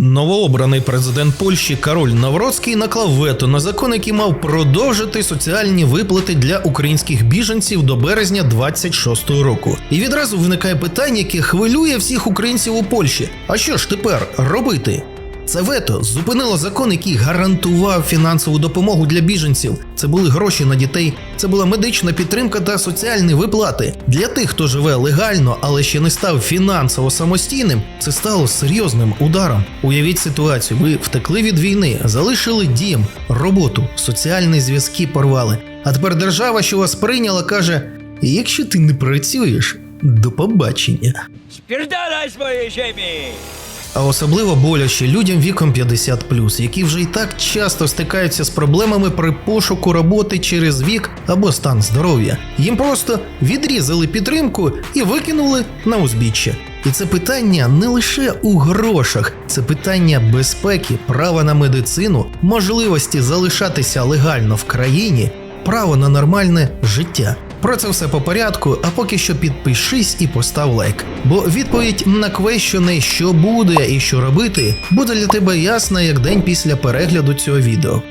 Новообраний президент Польщі Кароль Навроцький наклав вето на закон, який мав продовжити соціальні виплати для українських біженців до березня 26-го року. І відразу виникає питання, яке хвилює всіх українців у Польщі. А що ж тепер робити? Це вето зупинило закон, який гарантував фінансову допомогу для біженців. Це були гроші на дітей, це була медична підтримка та соціальні виплати. Для тих, хто живе легально, але ще не став фінансово самостійним, це стало серйозним ударом. Уявіть ситуацію: ви втекли від війни, залишили дім, роботу, соціальні зв'язки порвали. А тепер держава, що вас прийняла, каже: якщо ти не працюєш, до побачення. Spierdalaj z mojej ziemi! А особливо боляче людям віком 50+, які вже і так часто стикаються з проблемами при пошуку роботи через вік або стан здоров'я. Їм просто відрізали підтримку і викинули на узбіччя. І це питання не лише у грошах, це питання безпеки, права на медицину, можливості залишатися легально в країні, право на нормальне життя. Про це все по порядку, а поки що підпишись і постав лайк. Бо відповідь на квещони, що буде і що робити, буде для тебе ясна як день після перегляду цього відео.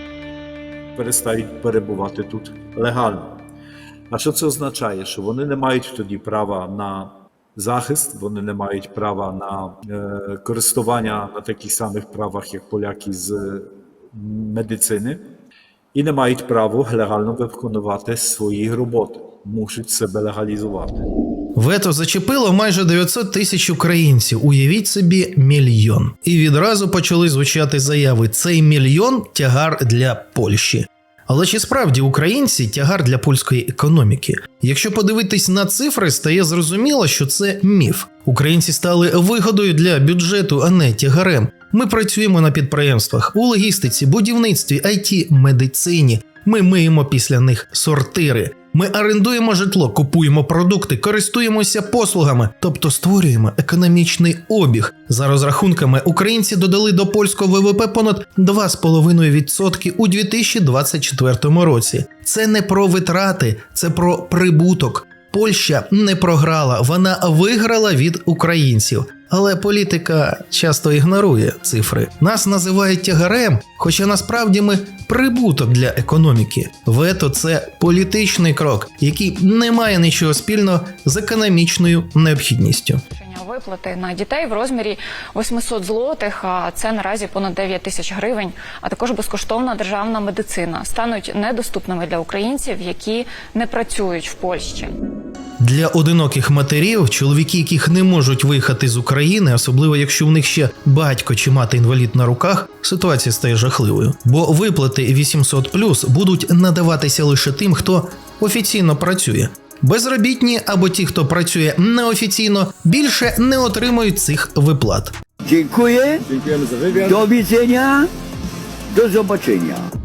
перестають перебувати тут легально. А що це означає? Що вони не мають тоді права на захист, вони не мають права на е, користування на таких самих правах, як поляки з е, медицини, і не мають права легально виконувати свої роботи, мусять себе легалізувати. Вето зачепило майже 900 тисяч українців. Уявіть собі, мільйон. І відразу почали звучати заяви: цей мільйон тягар для Польщі. Але чи справді українці тягар для польської економіки? Якщо подивитись на цифри, стає зрозуміло, що це міф. Українці стали вигодою для бюджету, а не тягарем. Ми працюємо на підприємствах у логістиці, будівництві, IT, медицині. Ми миємо після них сортири. Ми орендуємо житло, купуємо продукти, користуємося послугами, тобто створюємо економічний обіг. За розрахунками, українці додали до польського ВВП понад 2,5% у 2024 році. Це не про витрати, це про прибуток. Польща не програла, вона виграла від українців. Але політика часто ігнорує цифри. Нас називають тягарем, хоча насправді ми прибуток для економіки. Вето це політичний крок, який не має нічого спільного з економічною необхідністю. Виплати на дітей в розмірі 800 злотих, а це наразі понад 9 тисяч гривень, а також безкоштовна державна медицина стануть недоступними для українців, які не працюють в Польщі. Для одиноких матерів, чоловіки, яких не можуть виїхати з України, особливо якщо в них ще батько чи мати інвалід на руках, ситуація стає жахливою. Бо виплати 800 будуть надаватися лише тим, хто офіційно працює. Безробітні або ті, хто працює неофіційно, більше не отримують цих виплат. Dziękuję. Do widzenia. Do zobaczenia.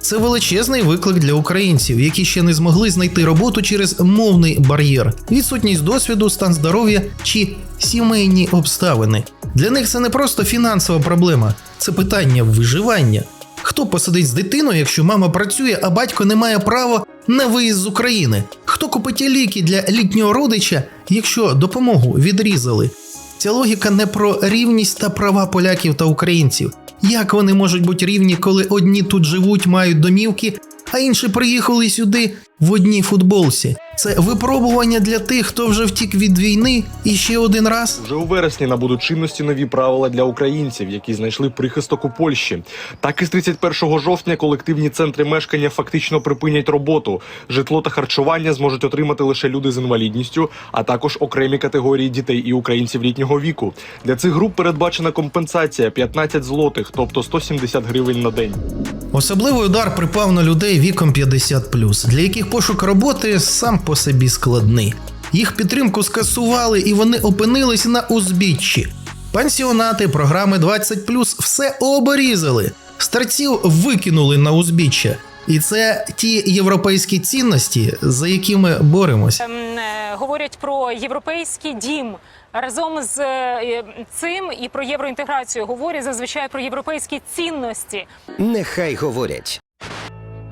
Це величезний виклик для українців, які ще не змогли знайти роботу через мовний бар'єр, відсутність досвіду, стан здоров'я чи сімейні обставини. Для них це не просто фінансова проблема, це питання виживання. Хто посадить з дитиною, якщо мама працює, а батько не має права на виїзд з України? Хто купить ліки для літнього родича, якщо допомогу відрізали? Ця логіка не про рівність та права поляків та українців. Як вони можуть бути рівні, коли одні тут живуть, мають домівки, а інші приїхали сюди в одній футболці? Це випробування для тих, хто вже втік від війни, і ще один раз. Вже у вересні набудуть чинності нові правила для українців, які знайшли прихисток у Польщі. Так і з 31 жовтня колективні центри мешкання фактично припинять роботу. Житло та харчування зможуть отримати лише люди з інвалідністю, а також окремі категорії дітей і українців літнього віку. Для цих груп передбачена компенсація 15 злотих, тобто 170 гривень на день. Особливий удар припав на людей віком 50+, для яких пошук роботи сам по собі складний. Їх підтримку скасували і вони опинились на узбіччі. Пансіонати, програми 20+, все обрізали. Старців викинули на узбіччя. І це ті європейські цінності, за які ми боремось. Ем, е, говорять про європейський дім. Разом з е, цим і про євроінтеграцію говорять зазвичай про європейські цінності. Нехай говорять.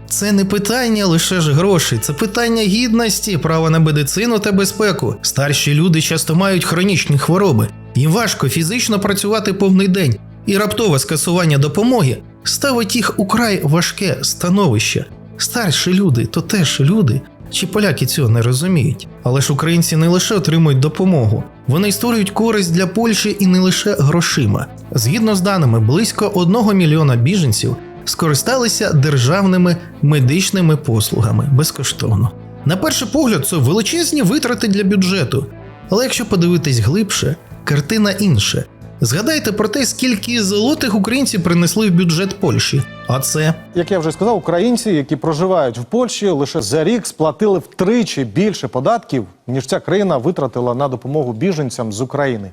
Це не питання лише ж грошей, це питання гідності, права на медицину та безпеку. Старші люди часто мають хронічні хвороби. Їм важко фізично працювати повний день. І раптове скасування допомоги ставить їх у край важке становище. Старші люди то теж люди. Чи поляки цього не розуміють? Але ж українці не лише отримують допомогу, вони створюють користь для Польщі і не лише грошима. Згідно з даними, близько 1 мільйона біженців скористалися державними медичними послугами безкоштовно. На перший погляд, це величезні витрати для бюджету. Але якщо подивитись глибше, картина інша. Згадайте про те, скільки золотих українці принесли в бюджет Польщі. А це Як я вже сказав, українці, які проживають в Польщі, лише за рік сплатили втричі більше податків, ніж ця країна витратила на допомогу біженцям з України.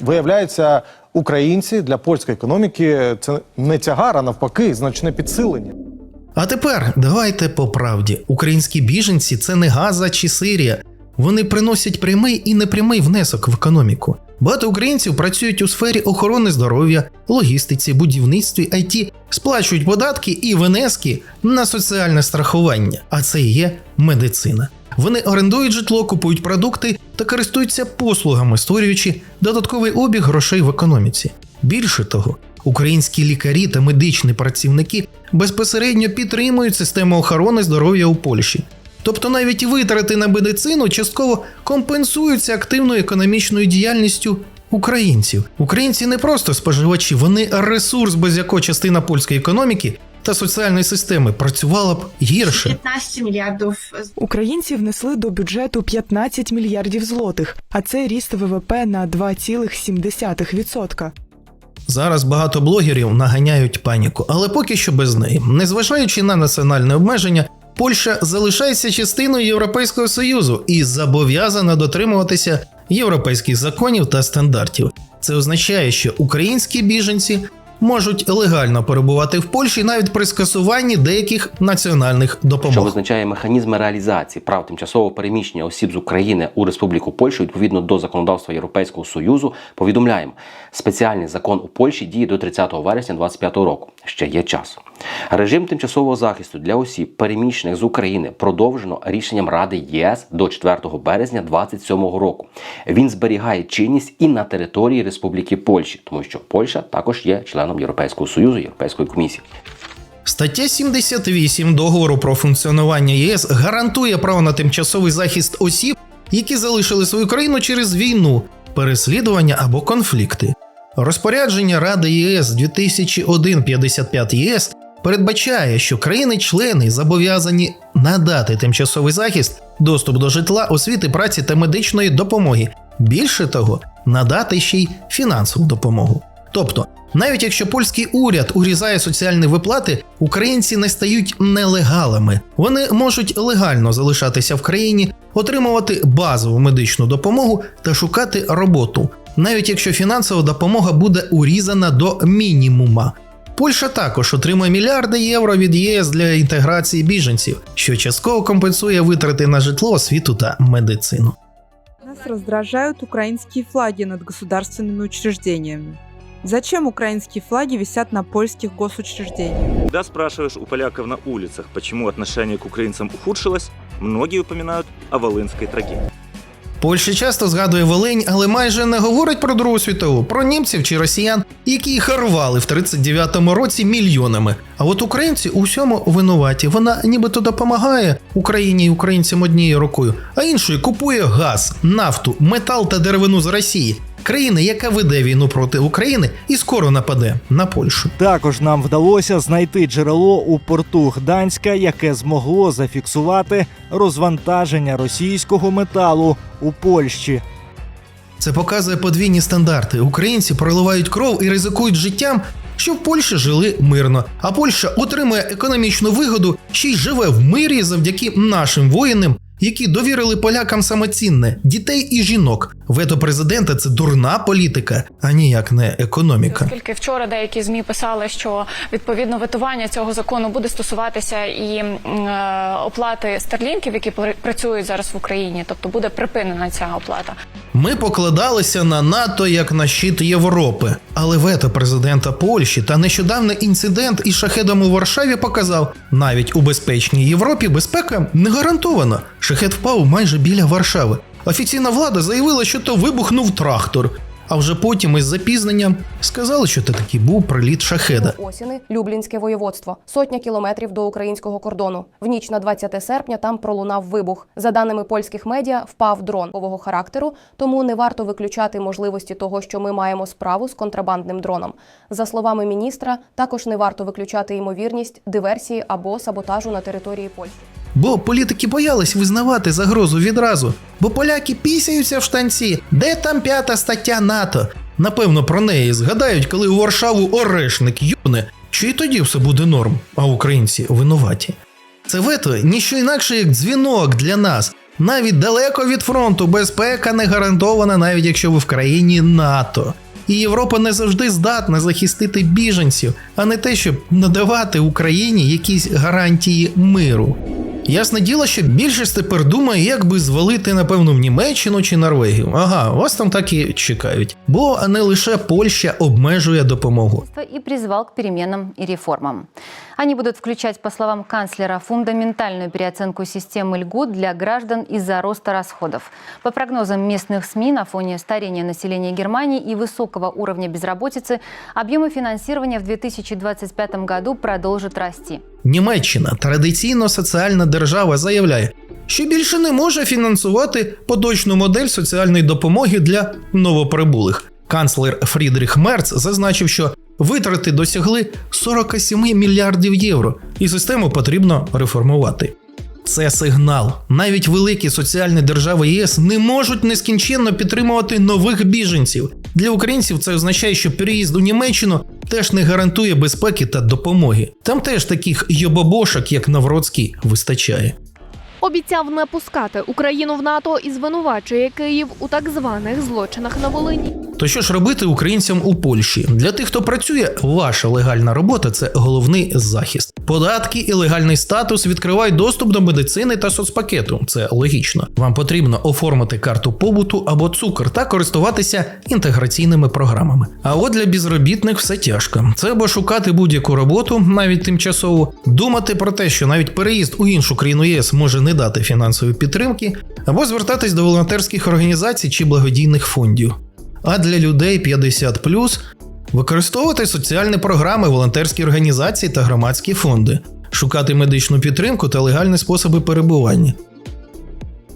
Виявляється, українці для польської економіки це не тягар, а навпаки, значне підсилення. А тепер давайте по правді. Українські біженці це не Газа чи Сирія. Вони приносять прямий і непрямий внесок в економіку. Багато українців працюють у сфері охорони здоров'я, логістиці, будівництві, IT, сплачують податки і внески на соціальне страхування, а це є медицина. Вони орендують житло, купують продукти та користуються послугами, створюючи додатковий обіг грошей в економіці. Більше того, українські лікарі та медичні працівники безпосередньо підтримують систему охорони здоров'я у Польщі. Тобто навіть витрати на медицину частково компенсуються активною економічною діяльністю українців. Українці не просто споживачі, вони ресурс, без якого частина польської економіки та соціальної системи працювала б гірше. 15 мільярдів Українці внесли до бюджету 15 мільярдів злотих, а це ріст ВВП на 2,7%. Зараз багато блогерів наганяють паніку, але поки що без неї. Незважаючи на національне обмеження, Польща залишається частиною Європейського Союзу і зобов'язана дотримуватися європейських законів та стандартів. Це означає, що українські біженці можуть легально перебувати в Польщі навіть при скасуванні деяких національних що допомог. визначає механізми реалізації прав тимчасового переміщення осіб з України у Республіку Польщу відповідно до законодавства Європейського Союзу. Повідомляємо, спеціальний закон у Польщі діє до 30 вересня 2025 року. Ще є час. Режим тимчасового захисту для осіб, переміщених з України, продовжено рішенням Ради ЄС до 4 березня 2027 року. Він зберігає чинність і на території Республіки Польщі, тому що Польща також є членом Європейського Союзу, Європейської комісії. Стаття 78 договору про функціонування ЄС гарантує право на тимчасовий захист осіб, які залишили свою країну через війну, переслідування або конфлікти. Розпорядження Ради ЄС 2001-55 ЄС передбачає, що країни-члени зобов'язані надати тимчасовий захист, доступ до житла, освіти, праці та медичної допомоги. Більше того, надати ще й фінансову допомогу. Тобто, навіть якщо польський уряд урізає соціальні виплати, українці не стають нелегалами. Вони можуть легально залишатися в країні, отримувати базову медичну допомогу та шукати роботу, навіть якщо фінансова допомога буде урізана до мінімума. Польща також отримує мільярди євро від ЄС для інтеграції біженців, що частково компенсує витрати на житло, освіту та медицину. Нас раздражают украинские флаги над государственными учреждениями. Зачем украинские флаги висят на польских госучреждениях? Когда спрашиваешь у поляков на улицах, почему отношение к украинцам ухудшилось, многие упоминают о волынской трагедии. Польща часто згадує Волинь, але майже не говорить про Другу світову, про німців чи росіян, які їх рвали в 39-му році мільйонами. А от українці у всьому винуваті. Вона нібито допомагає Україні і українцям однією рукою, а іншою купує газ, нафту, метал та деревину з Росії, країни, яка веде війну проти України і скоро нападе на Польщу. Також нам вдалося знайти джерело у порту Гданська, яке змогло зафіксувати розвантаження російського металу у Польщі. Це показує подвійні стандарти. Українці проливають кров і ризикують життям, щоб в Польщі жили мирно. А Польща отримує економічну вигоду, ще й живе в мирі завдяки нашим воїнам, які довірили полякам самоцінне дітей і жінок. Вето президента це дурна політика, а ніяк не економіка. Оскільки вчора деякі змі писали, що відповідно ветування цього закону буде стосуватися і е, оплати старлінків, які пр- працюють зараз в Україні, тобто буде припинена ця оплата. Ми покладалися на НАТО як на щит Європи, але вето президента Польщі та нещодавний інцидент із шахедом у Варшаві показав, навіть у безпечній Європі безпека не гарантована. Шахед впав майже біля Варшави. Офіційна влада заявила, що то вибухнув трактор. а вже потім із запізненням сказали, що це такий був приліт шахеда. Осіни, Люблінське воєводство, сотня кілометрів до українського кордону. В ніч на 20 серпня там пролунав вибух. За даними польських медіа, впав дрон пового характеру, тому не варто виключати можливості того, що ми маємо справу з контрабандним дроном. За словами міністра, також не варто виключати ймовірність диверсії або саботажу на території Польщі. Бо політики боялись визнавати загрозу відразу, бо поляки пісяються в штанці, де там п'ята стаття НАТО. Напевно, про неї згадають, коли у Варшаву орешник юне, і тоді все буде норм, а українці винуваті. Це вето ніщо інакше, як дзвінок для нас. Навіть далеко від фронту безпека не гарантована, навіть якщо ви в країні НАТО. І Європа не завжди здатна захистити біженців, а не те, щоб надавати Україні якісь гарантії миру. Ясне діло, що більшість тепер думає, як би звалити, напевно, в Німеччину чи Норвегію. Ага, вас там так і чекають. Бо не лише Польща обмежує допомогу. І призвав к переменам і реформам. Они будут включать, по словам канцлера, фундаментальную переоценку системы льгот для граждан из-за роста расходов. По прогнозам местных СМИ, на фоне старения населения Германии и высокого уровня безработицы, объемы финансирования в 2025 году продолжат расти. Німеччина, традиційно соціальна держава, заявляє, що більше не може фінансувати поточну модель соціальної допомоги для новоприбулих. Канцлер Фрідріх Мерц зазначив, що витрати досягли 47 мільярдів євро, і систему потрібно реформувати. Це сигнал. Навіть великі соціальні держави ЄС не можуть нескінченно підтримувати нових біженців. Для українців це означає, що переїзд у Німеччину теж не гарантує безпеки та допомоги. Там теж таких йобобошок, як Навроцький, вистачає. Обіцяв не пускати Україну в НАТО і звинувачує Київ у так званих злочинах на Волині. То що ж робити українцям у Польщі? Для тих, хто працює, ваша легальна робота це головний захист. Податки і легальний статус відкривають доступ до медицини та соцпакету. Це логічно. Вам потрібно оформити карту побуту або цукор та користуватися інтеграційними програмами. А от для безробітних все тяжко. Це або шукати будь-яку роботу, навіть тимчасову, думати про те, що навіть переїзд у іншу країну ЄС може не дати фінансової підтримки, або звертатись до волонтерських організацій чи благодійних фондів. А для людей 50 використовувати соціальні програми, волонтерські організації та громадські фонди, шукати медичну підтримку та легальні способи перебування.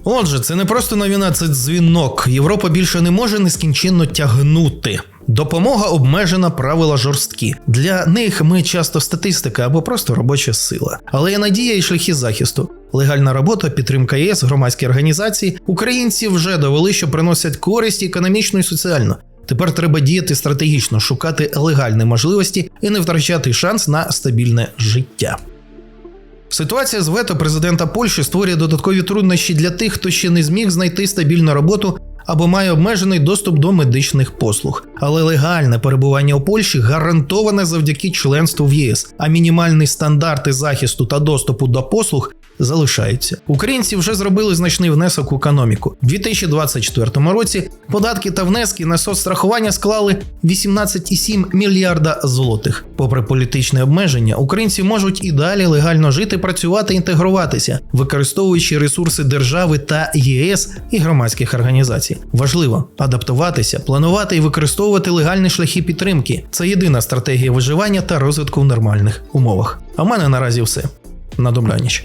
Отже, це не просто новина, це дзвінок. Європа більше не може нескінченно тягнути. Допомога обмежена, правила жорсткі. Для них ми часто статистика або просто робоча сила. Але є надія і шляхи захисту. Легальна робота, підтримка ЄС, громадські організації. Українці вже довели, що приносять користь економічно і соціально. Тепер треба діяти стратегічно, шукати легальні можливості і не втрачати шанс на стабільне життя. Ситуація з вето президента Польщі створює додаткові труднощі для тих, хто ще не зміг знайти стабільну роботу або має обмежений доступ до медичних послуг. Але легальне перебування у Польщі гарантоване завдяки членству в ЄС, а мінімальні стандарти захисту та доступу до послуг залишаються. Українці вже зробили значний внесок у економіку. У 2024 році податки та внески на соцстрахування склали 18,7 мільярда злотих. Попри політичне обмеження, українці можуть і далі легально жити, працювати, інтегруватися, використовуючи ресурси держави та ЄС і громадських організацій. Важливо адаптуватися, планувати і використовувати легальні шляхи підтримки. Це єдина стратегія виживання та розвитку в нормальних умовах. А в мене наразі все. На добраніч.